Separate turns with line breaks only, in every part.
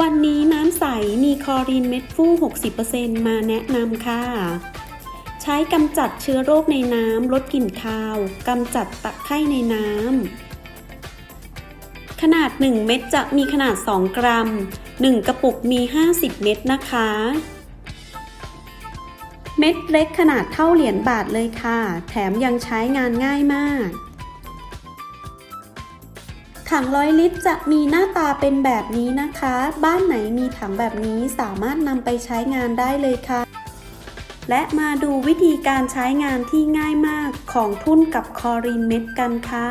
วันนี้น้ำใสมีคอรีนเม็ดฟู่ 60%มาแนะนำค่ะ ใช้กำจัดเชื้อโรคในน้ำ ลดกลิ่นคาว กำจัดตะไคร่ในน้ำ ขนาด 1 เม็ดจะมีขนาด 2 กรัม 1 กระปุกมี 50 เม็ดนะคะ เม็ดเล็กขนาดเท่าเหรียญบาทเลยค่ะ แถมยังใช้งานง่ายมาก ถังร้อยลิตรจะมีหน้าตาเป็นแบบนี้นะคะ บ้านไหนมีถังแบบนี้สามารถนำไปใช้งานได้เลยค่ะ และมาดูวิธีการใช้งานที่ง่ายมากของทุ่นกับคอรีนเม็ดกันค่ะ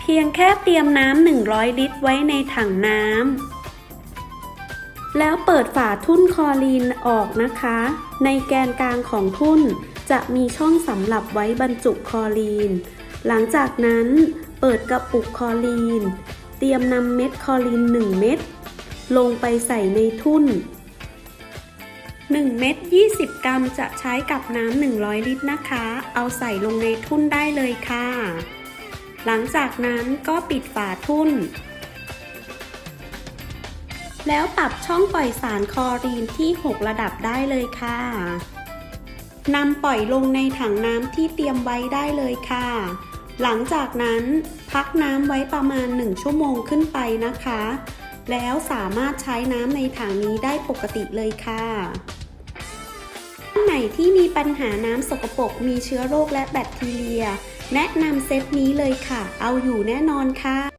เพียงแค่เตรียมน้ำ100 ลิตรไว้ในถังน้ำแล้วเปิดฝาทุ่นคอรีนออกนะคะ ในแกนกลางของทุ่นจะมีช่องสำหรับไว้บรรจุคอรีน หลังจากนั้น เปิดกระปุกคอรีน เตรียมนำเม็ดคอรีน 1 เม็ดลงไปใส่ในทุ่น 1 เม็ด20 กรัมจะใช้กับน้ำ100 ลิตรนะคะ เอาใส่ลงในทุ่นได้เลยค่ะ หลังจากนั้นก็ปิดฝาทุ่น แล้วปรับช่องปล่อยสารคอรีนที่ 6 ระดับได้เลยค่ะนำปล่อยลงในถังน้ำที่เตรียมไว้ได้เลยค่ะ หลังจากนั้นพักน้ำไว้ประมาณ 1 ชั่วโมงขึ้นไปนะคะ แล้วสามารถใช้น้ำในถังนี้ได้ปกติเลยค่ะท่านไหนที่มีปัญหาน้ำสกปรกมีเชื้อโรคและแบคทีเรีย แนะนำเซตนี้เลยค่ะ เอาอยู่แน่นอนค่ะ